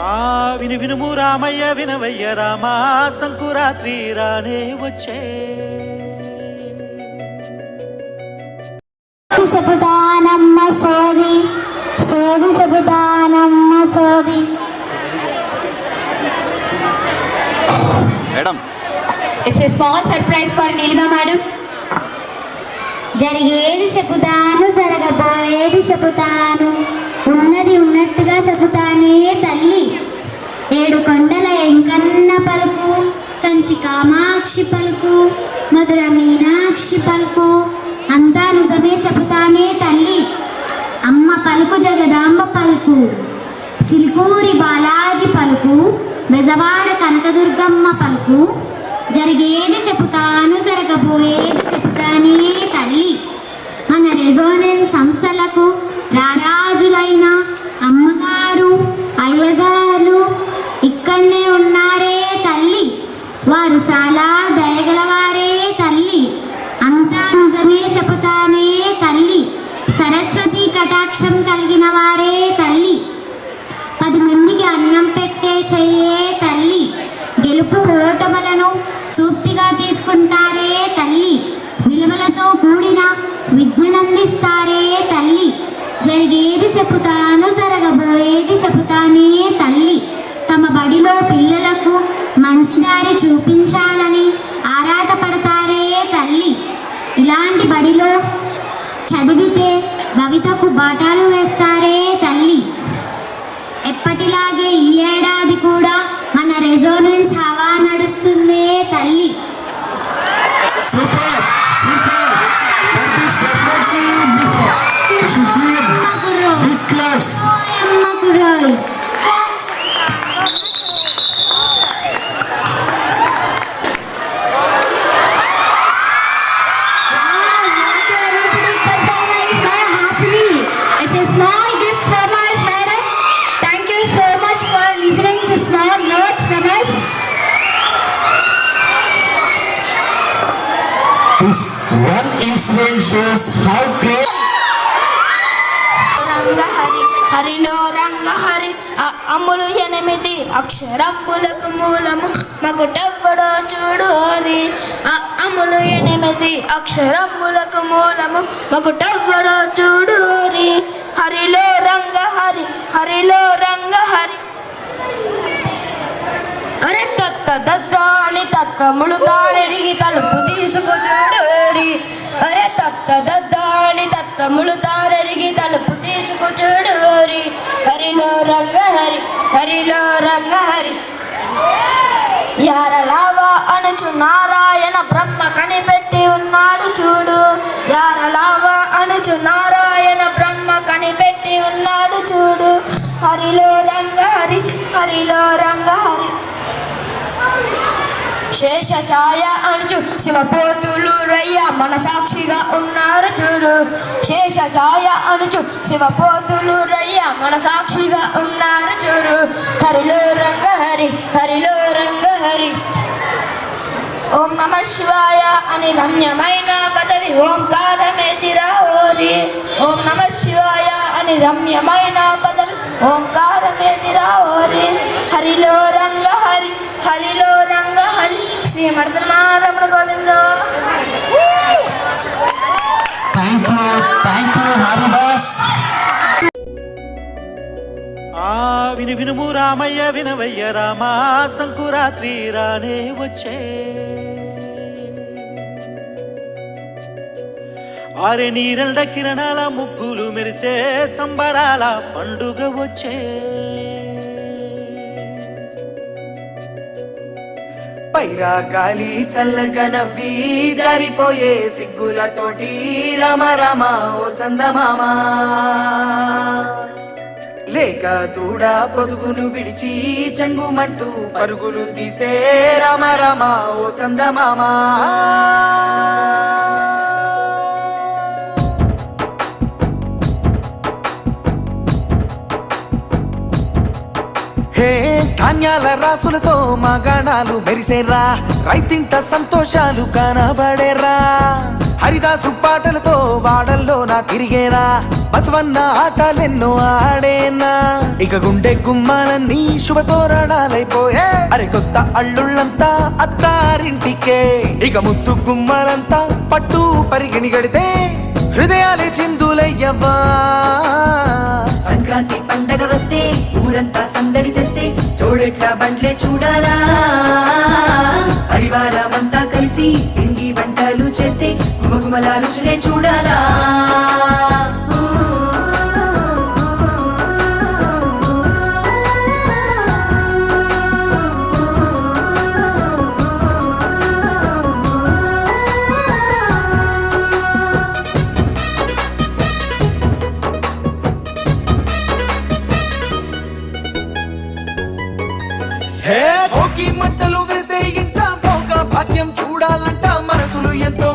ఆ విను వినుము రామయ్య వినవయ్య రామా సంకురాత్రి రానే వచ్చే. చెబుతానమ్మ సోది సోది చెబుతానమ్మ సోది. Madam. It's a small surprise for Nilima madam. జరిగేది చెబుతాను జరగబోయేది చెబుతాను ఉన్నది ఉన్నట్టుగా చెబుతానే తల్లి. ఏడు కొండల ఎంకన్న పలుకు కంచి కామాక్షి పలుకు మధుర మీనాక్షి పలుకు అంతా నిజమే చెబుతానే తల్లి. అమ్మ పలుకు జగదాంబ పలుకు సిల్కూరి బాలాజీ పలుకు బెజవాడ కనకదుర్గమ్మ పలుకు జరిగేది చెబుతాను జరగబోయేది చెబుతానే తల్లి. మన రెజోనెన్స్ సంస్థలకు రారాజులైన అమ్మగారు అయ్యగారు ఇక్కడనే ఉన్నారే తల్లి. వారు చాలా దయగలవారే తల్లి. అంతా నిజమే చెబుతానే తల్లి. సరస్వతి కటాక్షం కలిగిన వారే తల్లి. పది మందికి అన్నం పెట్టే చెయ్యే తల్లి. గెలుపు ఓటములను సూక్తిగా తీసుకుంటారే తల్లి. విలువలతో కూడిన విద్యనందిస్తారే తల్లి. జరిగేది చెబుతాను జరగబోయేది చెబుతానే తల్లి. తమ బడిలో పిల్లలకు మంచి దారి చూపించాలని ఆరాటపడతారే తల్లి. ఇలాంటి బడిలో చదివితే భవితకు బాటాలు వేస్తారే తల్లి. ఎప్పటిలాగే ఈ ఏడాది కూడా మన రెజోనెన్స్ హవా నడుస్తుందే తల్లి. Super super. అక్షరంబులకు మూలము మగుటెవ్వడో చూడు అది. అమ్ములు ఎనిమిది అక్షరములకు మూలము మగుటెవ్వడో చూడు హరి హరిలో రంగ హరి హరిలో రంగ హరి. అరే తత్త దత్త అని తత్వములు తలుపు తీసుకు చూడోరి అరే తత్త దత్త అని తత్వములు తలుపు తీసుకు చూడోరి హరిలో రంగ హరి హరిలో రంగ హరి. యారలావా అనుచు నారాయణ బ్రహ్మ కనిపెట్టి ఉన్నాడు చూడు. యారలావా అనుచు నారాయణ శేష ఛాయ అనుచు శివపోతులు రయ్య మన సాక్షిగా ఉన్నారు చూడు. శేష ఛాయ అనుచు శివపోతులు రయ్య మన సాక్షిగా ఉన్నారు చూడు. హరిలో రంగ హరి హరిలో రంగ హరి. ఓం నమ శివాయ అని రమ్యమైన పదవి ఓంకారమే తిరాహోరి ఓం నమ శివాయ అని రమ్యమైన పదవి ఓంకారమే తిరాహోరి హరిలో రంగ హరి హరిలో రంగ హరి శ్రీమర్దనారమణ గోవిందో? Thank you, thank you, Haridas. ఆ విను వినుము రామయ్య వినవయ్య రామా సంకురాత్రి రానే వచ్చే. ఆరె నీరల్డ కిరణాల ముగ్గులు మెరిసే సంబరాల పండుగ వచ్చే. పైరా గాలి చల్లగా నవ్వి జారిపోయే సిగ్గులతోటి రామ రామ ఓ సందమామ. లేక దూడ పొదుగును విడిచి చెంగుమంటూ పరుగులు తీసే రామ రామ ఓ సందమామా. ధాన్యాల రాసులతో మా గాణాలు మెరిసేరా. రైతింట సంతోషాలు కనబడేరా. హరిదాసు పాటలతో వాడల్లో నా తిరిగేరా. బసవన్న ఆటలెన్నో ఆడేనా. ఇక గుండె గుమ్మాలన్నీ శుభతోరణాలైపోయే అరే కొత్త అల్లుళ్ళంతా అత్తారింటికే. ఇక ముద్దు గుమ్మాలంతా పట్టు పరిగిణి గడితే హృదయాలే చిందులయ్యవ్వా సంక్రాంతి పండగ వస్తే ఊరంతా సందడి తెస్తే చూడెట్ల బండ్లే చూడాలా? పరివారమంతా కలిసి పిండి వంటలు చేస్తే గుమగుమల రుచులే చూడాలా? భోగి మంటలు వేసే ఇంట భోగ భాగ్యం చూడాలంట. మనసులు ఎంతో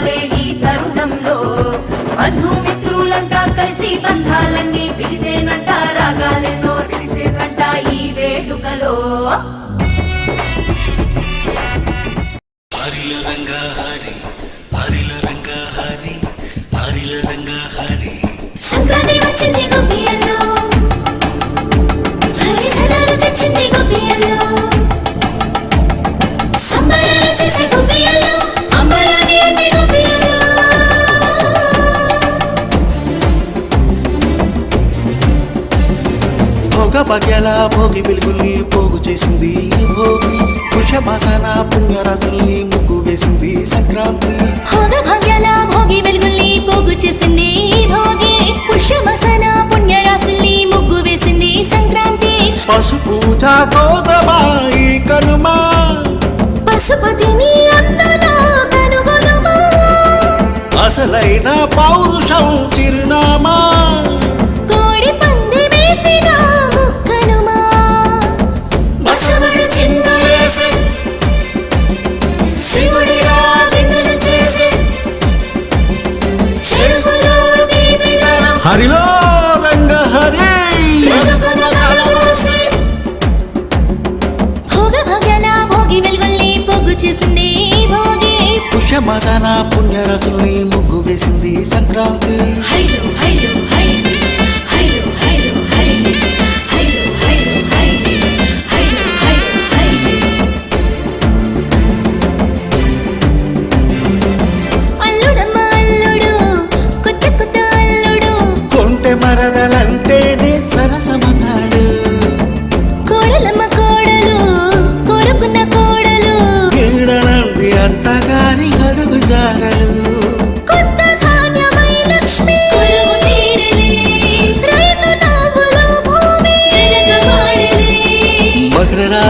ఆనందాలే ఈ తరుణంలో. బంధుమిత్రులంతా కలిసి బంధాలన్నీ పిలిసేనంట రాగాలెన్నో తెలిసేనంట ఈ వేడుకలో. హరిల రంగ హరి. భాగ్యాల భోగి వెలుగుల్ని పోగు చేసింది. ఈ భోగి వృషభాసన పుణ్యరాజుల్ని ముగ్గు వేసింది. సంక్రాంతి హోద భాగ్యాల భోగి వెలుగుల్ని పోగు చేసింది. ఈ భోగి ముగ్గు వేసింది. సంక్రాంతి పశుపూజ కోసమాయి కనుమా. పశుపతిని అందులో కనుగొనుమా. అసలైన పౌరుషం చిరునామా.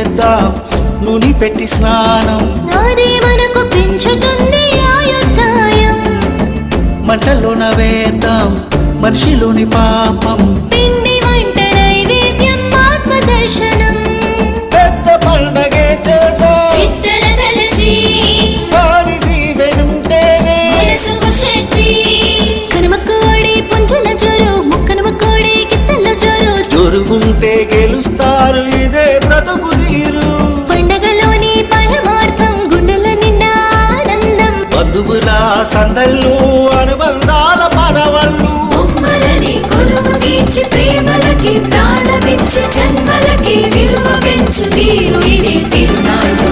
చేద్దాం. నూనె పెట్టి స్నానం. నాదే మనకు పెంచుతుంది వేద్దాం మనిషిలోని పాపం. సందళ్ళు అనుబంధాల పరవళ్ళు. కొలువు తీర్చి ప్రేమలకి ప్రాణమిచ్చి జన్మలకి విలువ పెంచు తీరు ఇది తిరునాళ్ళు.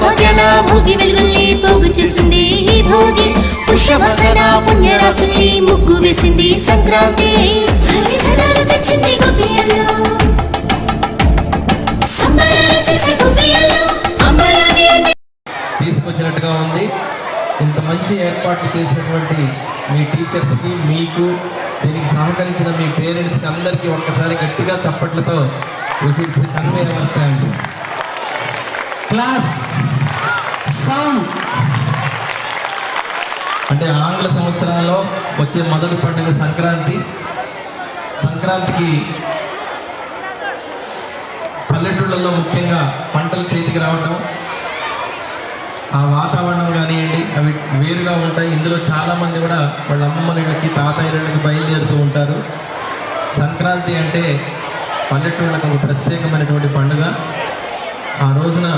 భోగల భోగి వెలుగుల్ని పోగు చేసింది ఈ భోగి. పుష్యభసన పుణ్యరాశుల్ని ముగ్గు వేసింది సంక్రాంతి. తెచ్చింది తీసుకొచ్చినట్టుగా ఉంది. ఇంత మంచి ఏర్పాట్లు చేసినటువంటి మీ టీచర్స్కి మీకు దీనికి సహకరించిన మీ పేరెంట్స్కి అందరికీ ఒక్కసారి గట్టిగా చప్పట్లతో convey our thanks claps sound అంటే ఆంగ్ల సంవత్సరాల్లో వచ్చే మొదటి పండుగ సంక్రాంతి. సంక్రాంతికి పల్లెటూళ్ళలో ముఖ్యంగా పంటలు చేతికి రావటం ఆ వాతావరణం కానివ్వండి అవి వేరుగా ఉంటాయి. ఇందులో చాలామంది కూడా వాళ్ళ అమ్మమ్మలకి తాతయ్యలకి బయలుదేరుతూ ఉంటారు. సంక్రాంతి అంటే పల్లెటూళ్ళకు ఒక ప్రత్యేకమైనటువంటి పండుగ. ఆ రోజున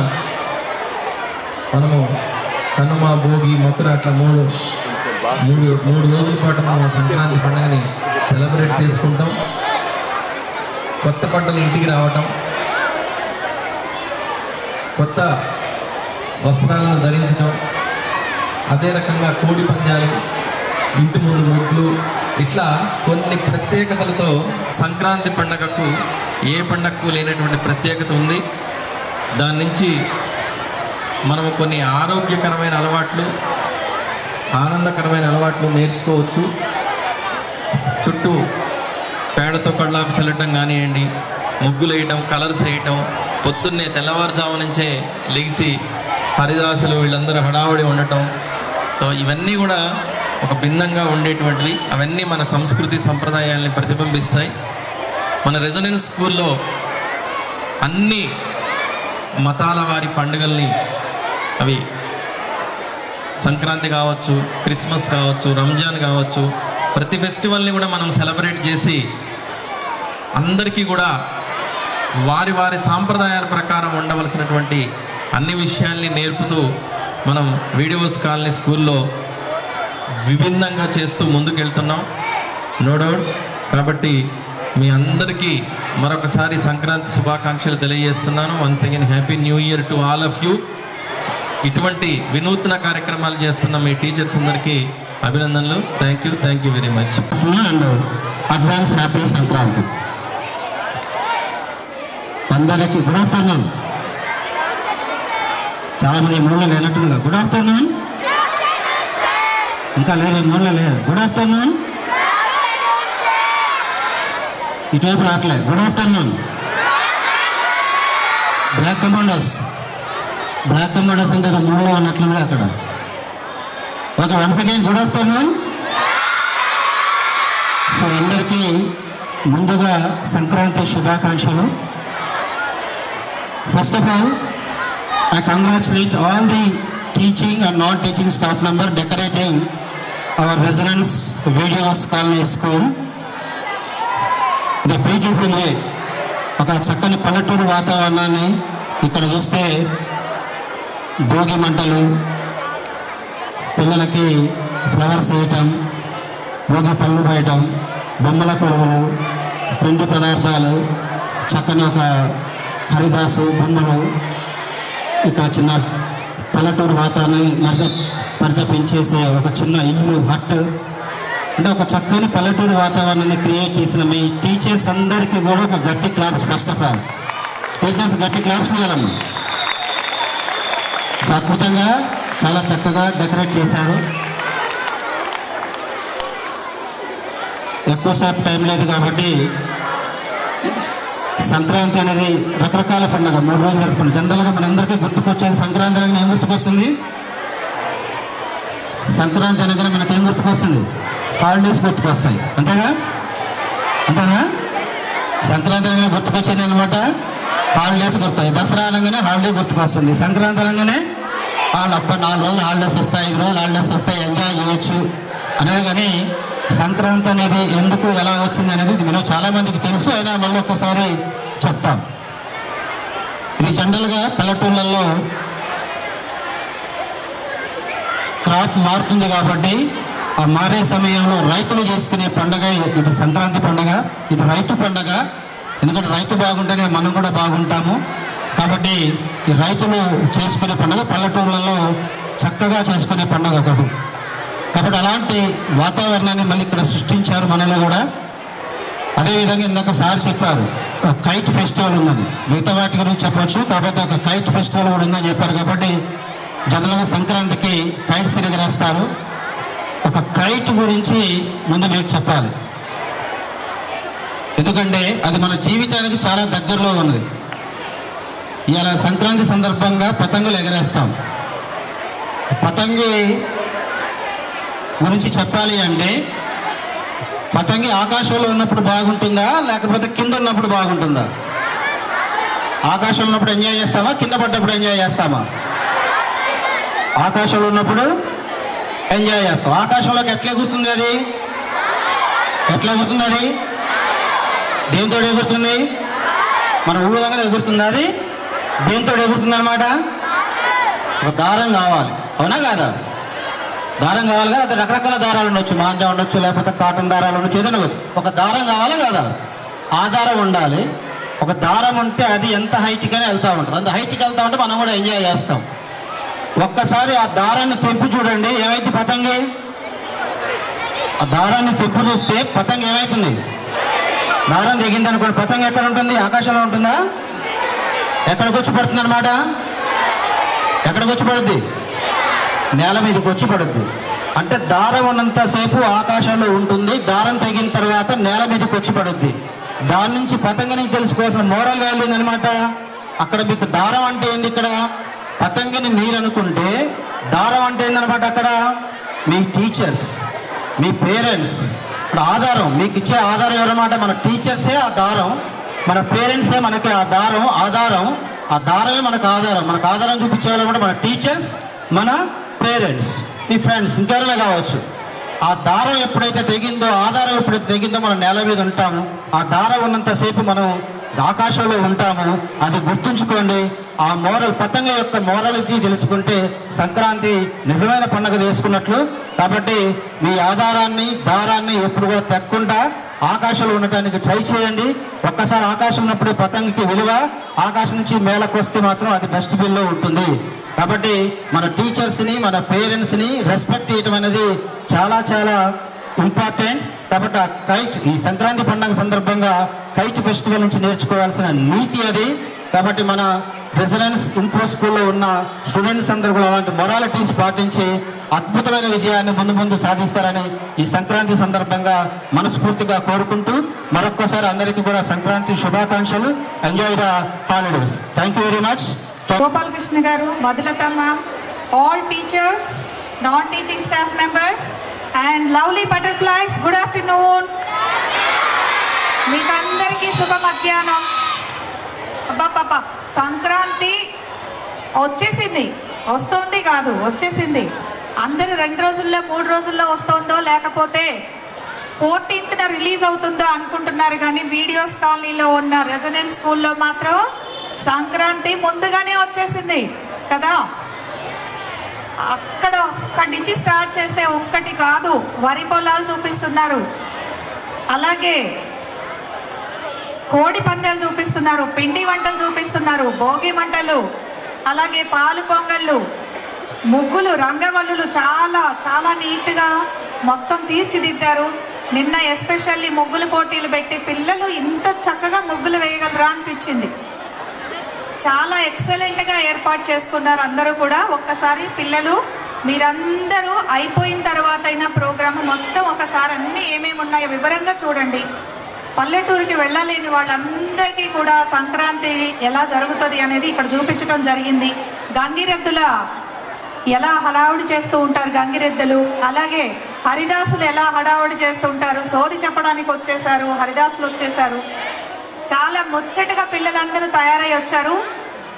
మనము కనుమ భోగి మకుర అట్లా మూడు మూడు మూడు రోజుల పాటు మనం సంక్రాంతి పండుగని సెలబ్రేట్ చేసుకుంటాం. కొత్త పంటలు ఇంటికి రావటం. కొత్త వస్త్రాలను ధరించడం అదే రకంగా కోడి పందాలు ఇంటి ముందు ముగ్గులు ఇట్లా కొన్ని ప్రత్యేకతలతో సంక్రాంతి పండగకు ఏ పండగకు లేనటువంటి ప్రత్యేకత ఉంది. దాని నుంచి మనము కొన్ని ఆరోగ్యకరమైన అలవాట్లు ఆనందకరమైన అలవాట్లు నేర్చుకోవచ్చు. చుట్టూ పేడతో కళ్ళాపి చల్లటం కానివ్వండి ముగ్గులు వేయటం కలర్స్ వేయటం పొద్దున్నే తెల్లవారుజాము నుంచే లెగిసి హరిదాసులు వీళ్ళందరూ హడావుడి ఉండటం. సో ఇవన్నీ కూడా ఒక భిన్నంగా ఉండేటువంటివి. అవన్నీ మన సంస్కృతి సంప్రదాయాల్ని ప్రతిబింబిస్తాయి. మన రెజనెన్స్ స్కూల్లో అన్ని మతాల వారి పండుగల్ని అవి సంక్రాంతి కావచ్చు క్రిస్మస్ కావచ్చు రంజాన్ కావచ్చు ప్రతి ఫెస్టివల్ని కూడా మనం సెలబ్రేట్ చేసి అందరికీ కూడా వారి వారి సాంప్రదాయాల ప్రకారం ఉండవలసినటువంటి అన్ని విషయాల్ని నేర్పుతూ మనం వీడియోస్ కాలనీ స్కూల్లో విభిన్నంగా చేస్తూ ముందుకెళ్తున్నాం. నో డౌట్ కాబట్టి మీ అందరికీ మరొకసారి సంక్రాంతి శుభాకాంక్షలు తెలియజేస్తున్నాను. Once again happy new year to all of you ఇటువంటి వినూత్న కార్యక్రమాలు చేస్తున్న మీ టీచర్స్ అందరికీ అభినందనలు. Thank you thank you very much and advance happy Sankranti అందరికీ గుడ్ ఆఫ్టర్నూన్. చాలా మంది మూల లేనట్టుగా. గుడ్ ఆఫ్టర్నూన్ ఇంకా లేదు మూల లేదు. గుడ్ ఆఫ్టర్నూన్ ఇటువైపు రావట్లేదు good afternoon black commanders black commanders అంటే ఏదో మూడులో అక్కడ. Okay once again good afternoon so అందరికీ ముందుగా సంక్రాంతి శుభాకాంక్షలు. First of all I congratulate all the teaching and non teaching staff member decorating our residence videos colony school. ఇది beautiful way ఒక చక్కని పల్లెటూరు వాతావరణాన్ని ఇక్కడ చూస్తే భోగి మంటలు పిల్లలకి ఫ్లవర్స్ వేయటం భోగి పళ్ళు వేయటం బొమ్మల కొలువులు పిండి పదార్థాలు చక్కని ఒక హరిదాసు బొమ్మలు ఇక్కడ చిన్న పల్లెటూరు వాతావరణం మరద పరితపించేసే ఒక చిన్న ఇల్లు హట్. అంటే ఒక చక్కని పల్లెటూరు వాతావరణాన్ని క్రియేట్ చేసిన మీ టీచర్స్ అందరికీ కూడా ఒక గట్టి claps first of all teachers గట్టి క్లాప్స్ ఇవ్వాలమ్మా. అద్భుతంగా చాలా చక్కగా డెకరేట్ చేశారు. ఎక్కువసేపు టైం లేదు కాబట్టి సంక్రాంతి అనేది రకరకాల పండుగ. మూడు రోజులు జరుపుకుంటాం. జనరల్గా మనందరికీ గుర్తుకొచ్చేది సంక్రాంతి అనగానే ఏం గుర్తుకొస్తుంది? సంక్రాంతి అనగానే మనకి ఏం గుర్తుకొస్తుంది? హాలిడేస్ గుర్తుకొస్తాయి. అంతేగా అంతేనా? సంక్రాంతి అనగానే గుర్తుకొచ్చేది అనమాట హాలిడేస్ గుర్తాయి. దసరా అనగానే హాలిడే గుర్తుకొస్తుంది. సంక్రాంతి అనగానే వాళ్ళు అప్ప నాలుగు రోజులు హాలిడేస్ వస్తాయి ఐదు రోజులు హాలిడేస్ వస్తాయి. ఎంజాయ్ చేయొచ్చు. అనేవి కానీ సంక్రాంతి అనేది ఎందుకు ఎలా వచ్చింది అనేది మీలో చాలా మందికి తెలుసు అయినా మళ్ళీ ఒక్కసారి చెప్తాం. ఇది జనరల్గా పల్లెటూళ్ళల్లో క్రాప్ మారుతుంది కాబట్టి ఆ మారే సమయంలో రైతులు చేసుకునే పండగ ఇది. సంక్రాంతి పండగ ఇది రైతు పండగ. ఎందుకంటే రైతు బాగుంటేనే మనం కూడా బాగుంటాము. కాబట్టి ఈ రైతులు చేసుకునే పండుగ పల్లెటూళ్ళలో చక్కగా చేసుకునే పండుగ ఒకటి. కాబట్టి అలాంటి వాతావరణాన్ని మళ్ళీ ఇక్కడ సృష్టించారు మనలో కూడా. అదేవిధంగా ఇందాక సార్ చెప్పారు ఒక కైట్ ఫెస్టివల్ ఉందని. మిగతా వాటి గురించి చెప్పవచ్చు కాకపోతే ఒక కైట్ ఫెస్టివల్ కూడా ఉందని చెప్పారు కాబట్టి జనరల్గా సంక్రాంతికి కైట్స్ ఎగరేస్తారు ఒక కైట్ గురించి ముందు మీకు చెప్పాలి. ఎందుకంటే అది మన జీవితానికి చాలా దగ్గరలో ఉన్నది. ఇలా సంక్రాంతి సందర్భంగా పతంగులు ఎగరేస్తాం. పతంగి గురించి చెప్పాలి అంటే పతంగి ఆకాశంలో ఉన్నప్పుడు బాగుంటుందా? లేకపోతే కింద ఉన్నప్పుడు బాగుంటుందా? ఆకాశంలో ఉన్నప్పుడు ఎంజాయ్ చేస్తామా? కింద పడ్డప్పుడు ఎంజాయ్ చేస్తామా? ఆకాశంలో ఉన్నప్పుడు ఎంజాయ్ చేస్తాం. ఆకాశంలోకి ఎట్లా ఎగురుతుంది అది? ఎట్లా ఎగురుతుంది అది? దేంతో ఎగురుతుంది? మన ఊరంగా ఎగురుతుంది అది? దేంతో ఎగురుతుంది అనమాట ఒక దారం కావాలి. అవునా కాదా? దారం కావాలి కదా అది రకరకాల దారాలు ఉండొచ్చు. మాంజా ఉండొచ్చు లేకపోతే కాటన్ దారాలు ఉండొచ్చు ఏదైనా ఒక దారం కావాలి కదా. ఆ దారం ఉండాలి. ఒక దారం ఉంటే అది ఎంత హైట్గానే వెళ్తూ ఉంటుంది. అంత హైట్కి వెళ్తా ఉంటే మనం కూడా ఎంజాయ్ చేస్తాం. ఒక్కసారి ఆ దారాన్ని తెంపి చూడండి. ఏమైంది పతంగి? ఆ దారాన్ని తెప్పు చూస్తే పతంగి ఏమవుతుంది దారం దిగింది అనుకోండి. పతంగి ఎక్కడ ఉంటుంది? ఆకాశంలో ఉంటుందా? ఎక్కడికి వచ్చి పడుతుంది అనమాట ఎక్కడికి వచ్చి పడుద్ది నేల మీదకి వచ్చి పడుద్ది. అంటే దారం ఉన్నంతసేపు ఆకాశంలో ఉంటుంది. దారం తెగిన తర్వాత నేల మీదకి వచ్చి పడుద్ది. దాని నుంచి పతంగిని తెలుసుకోవాల్సిన మోరల్ వాల్యూ అనమాట అక్కడ మీకు దారం అంటే ఏంది ఇక్కడ? పతంగిని మీరు అనుకుంటే దారం అంటే ఏందనమాట అక్కడ? మీ టీచర్స్ మీ పేరెంట్స్ ఇప్పుడు ఆధారం మీకు ఇచ్చే ఆధారం ఎవరన్నమాట? మన టీచర్సే ఆ దారం. మన పేరెంట్సే మనకి ఆ దారం ఆధారం. ఆ దారమే మనకు ఆధారం. మనకు ఆధారం చూపించే వాళ్ళు మన టీచర్స్ మన పేరెంట్స్ మీ ఫ్రెండ్స్ ఇంకెవరైనా కావచ్చు. ఆ దారం ఎప్పుడైతే తెగిందో ఆధారం ఎప్పుడైతే తెగిందో మనం నేల మీద ఉంటాము. ఆ దారం ఉన్నంతసేపు మనం ఆకాశంలో ఉంటాము. అది గుర్తుంచుకోండి. ఆ మోరల్ పతంగ యొక్క మోరల్కి తెలుసుకుంటే సంక్రాంతి నిజమైన పండుగ చేసుకున్నట్లు. కాబట్టి మీ ఆధారాన్ని దారాన్ని ఎప్పుడు కూడా తెక్కుండా ఆకాశంలో ఉండటానికి ట్రై చేయండి. ఒక్కసారి ఆకాశం ఉన్నప్పుడే పతంగికి విలువ ఆకాశం నుంచి మేళకు వస్తే మాత్రం అది డస్ట్బిన్లో ఉంటుంది. కాబట్టి మన టీచర్స్ని మన పేరెంట్స్ని రెస్పెక్ట్ చేయటం అనేది చాలా చాలా ఇంపార్టెంట్ కాబట్టి ఆ కైట్ ఈ సంక్రాంతి పండుగ సందర్భంగా కైట్ ఫెస్టివల్ నుంచి నేర్చుకోవాల్సిన నీతి అది. కాబట్టి మన రెసిడెన్స్ ఇన్ఫో స్కూల్లో ఉన్న స్టూడెంట్స్ అందరూ కూడా అలాంటి మొరాలిటీస్ పాటించి అద్భుతమైన విజయాన్ని ముందు ముందు సాధిస్తారని ఈ సంక్రాంతి సందర్భంగా మనస్ఫూర్తిగా కోరుకుంటూ మరొక్కసారి అందరికీ కూడా సంక్రాంతి శుభాకాంక్షలు. Enjoy the holidays thank you very much Gopalakrishna garu మధులతమ్మ all teachers non teaching staff members and lovely butterflies good afternoon మీకు అందరికీ శుభ మధ్యాహ్నం. అబ్బాబ్బా సంక్రాంతి వచ్చేసింది. వస్తోంది కాదు వచ్చేసింది. అందరూ రెండు రోజుల్లో మూడు రోజుల్లో వస్తుందో లేకపోతే ఫోర్టీన్త్న రిలీజ్ అవుతుందో అనుకుంటున్నారు కానీ వీడియోస్ కాలనీలో ఉన్న రెసిడెంట్ స్కూల్లో మాత్రం సంక్రాంతి ముందుగానే వచ్చేసింది కదా. అక్కడ అక్కడి నుంచి స్టార్ట్ చేస్తే ఒక్కటి కాదు వరి పొలాలు చూపిస్తున్నారు. అలాగే కోడి పందాలు చూపిస్తున్నారు పిండి వంటలు చూపిస్తున్నారు భోగి మంటలు అలాగే పాలు పొంగళ్ళు ముగ్గులు రంగవల్లులు చాలా చాలా నీట్గా మొత్తం తీర్చిదిద్దారు. నిన్న ఎస్పెషల్లీ ముగ్గులు పోటీలు పెట్టి పిల్లలు ఇంత చక్కగా ముగ్గులు వేయగలరా అనిపించింది. చాలా ఎక్సలెంట్గా ఏర్పాటు చేసుకున్నారు అందరూ కూడా. ఒక్కసారి పిల్లలు మీరందరూ అయిపోయిన తర్వాత అయినా ప్రోగ్రామ్ మొత్తం ఒకసారి అన్ని ఏమేమి ఉన్నాయో వివరంగా చూడండి. పల్లెటూరుకి వెళ్ళలేని వాళ్ళందరికీ కూడా సంక్రాంతి ఎలా జరుగుతుంది అనేది ఇక్కడ చూపించడం జరిగింది. గంగిరెద్దుల ఎలా హడావుడి చేస్తూ ఉంటారు గంగిరెద్దులు? అలాగే హరిదాసులు ఎలా హడావుడి చేస్తూ ఉంటారు? సోది చెప్పడానికి వచ్చేసారు హరిదాసులు వచ్చేసారు చాలా ముచ్చటగా పిల్లలందరూ తయారై వచ్చారు.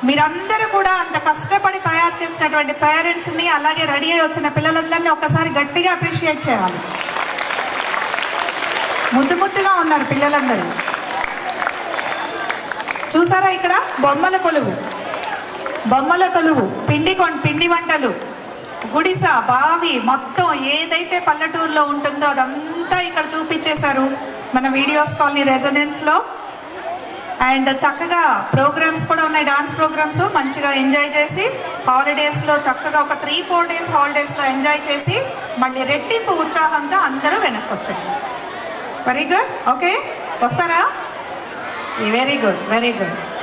మీరందరూ కూడా అంత కష్టపడి తయారు చేసినటువంటి పేరెంట్స్ని అలాగే రెడీ అయి వచ్చిన పిల్లలందరినీ ఒక్కసారి గట్టిగా అప్రిషియేట్ చేయాలి. ముద్దు ముద్దుగా ఉన్నారు పిల్లలందరూ. చూసారా ఇక్కడ? బొమ్మల కొలువు. బొమ్మల కొలువు. పిండి కొన్ పిండి వంటలు. గుడిస బావి మొత్తం ఏదైతే పల్లెటూరులో ఉంటుందో అదంతా ఇక్కడ చూపించేశారు మన వీడియోస్ కాలనీ రెసిడెన్స్లో అండ్ చక్కగా ప్రోగ్రామ్స్ కూడా ఉన్నాయి డాన్స్ ప్రోగ్రామ్స్. మంచిగా ఎంజాయ్ చేసి హాలిడేస్లో చక్కగా ఒక త్రీ ఫోర్ డేస్ హాలిడేస్లో ఎంజాయ్ చేసి మళ్ళీ రెట్టింపు ఉత్సాహంతో అందరూ వెనక్కి వచ్చారు వెరీ గుడ్ ఓకే వస్తారా? Very good very good